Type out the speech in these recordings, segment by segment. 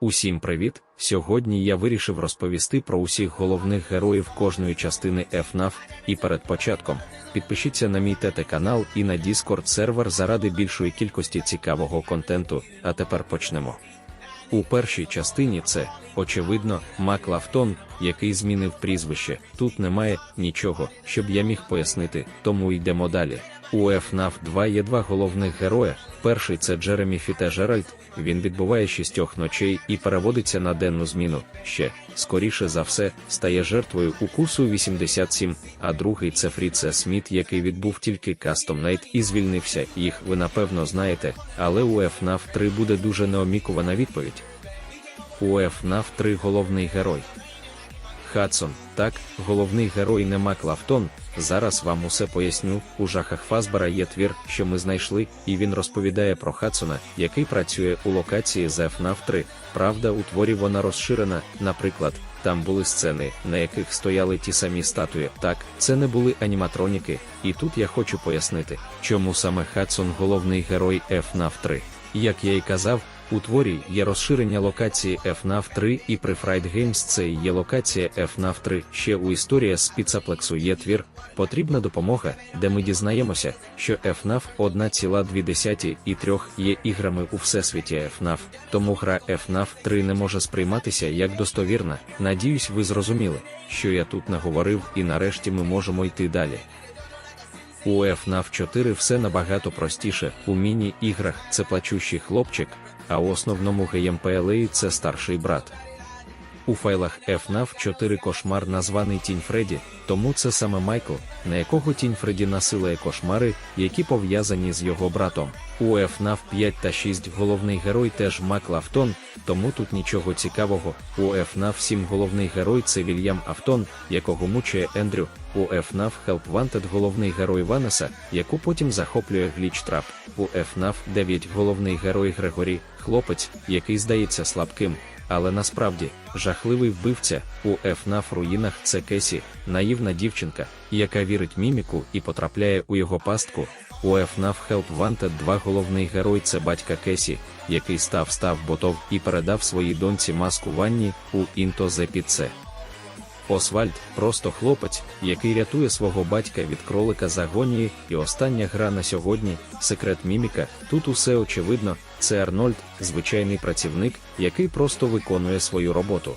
Усім привіт! Сьогодні я вирішив розповісти про усіх головних героїв кожної частини FNAF, і перед початком підпишіться на мій ТТ канал і на Discord сервер заради більшої кількості цікавого контенту. А тепер почнемо. У першій частині це, очевидно, Мак Лафтон, який змінив прізвище. Тут немає нічого, щоб я міг пояснити, тому йдемо далі. У FNAF 2 є два головних героя. Перший це Джеремі Фіте Жеральд, він відбуває шістьох ночей і переводиться на денну зміну. Ще, скоріше за все, стає жертвою укусу 87, а другий це Фріце Сміт, який відбув тільки Custom Night і звільнився. Їх ви напевно знаєте, але у FNAF 3 буде дуже неомікувана відповідь. У FNAF 3 головний герой. Хадсон, так, головний герой не Мак Лафтон. Зараз вам усе поясню. У жахах Фазбера є твір, що ми знайшли, і він розповідає про Хадсона, який працює у локації з FNAF 3. Правда, у творі вона розширена, наприклад, там були сцени, на яких стояли ті самі статуї. Так, це не були аніматроніки, і тут я хочу пояснити, чому саме Хадсон головний герой FNAF 3. Як я й казав, у творі є розширення локації FNAF 3 і при Fright Games це є локація FNAF 3. Ще у історія з Піцаплексу є твір Потрібна допомога, де ми дізнаємося, що FNAF 1,2 і 3 є іграми у всесвіті FNAF, тому гра FNAF 3 не може сприйматися як достовірна. Надіюсь, ви зрозуміли, що я тут наговорив, і нарешті ми можемо йти далі. У FNAF 4 все набагато простіше. У міні-іграх це плачущий хлопчик, а у основному геймплеї це старший брат. У файлах FNAF 4 кошмар названий Тінь Фредді, тому це саме Майкл, на якого Тінь Фредді насилає кошмари, які пов'язані з його братом. У FNAF 5 та 6 головний герой теж Мак Лафтон, тому тут нічого цікавого. У FNAF 7 головний герой це Вільям Автон, якого мучає Ендрю. У FNAF Help Wanted головний герой Ванеса, яку потім захоплює Гліч Трап. У FNAF 9 головний герой Грегорі, хлопець, який здається слабким. Але насправді жахливий вбивця у ФНАФ руїнах це Кесі, наївна дівчинка, яка вірить міміку і потрапляє у його пастку. У FNAF Help Wanted 2 головний герой це батька Кесі, який став став ботов і передав своїй доньці маску ванні у the Pizza. Освальд просто хлопець, який рятує свого батька від кролика з агонії, і остання гра на сьогодні секрет міміка. Тут усе очевидно, це Арнольд, звичайний працівник, який просто виконує свою роботу.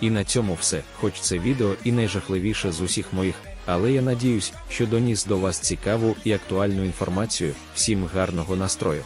І на цьому все, хоч це відео і найжахливіше з усіх моїх, але я надіюсь, що доніс до вас цікаву і актуальну інформацію. Всім гарного настрою!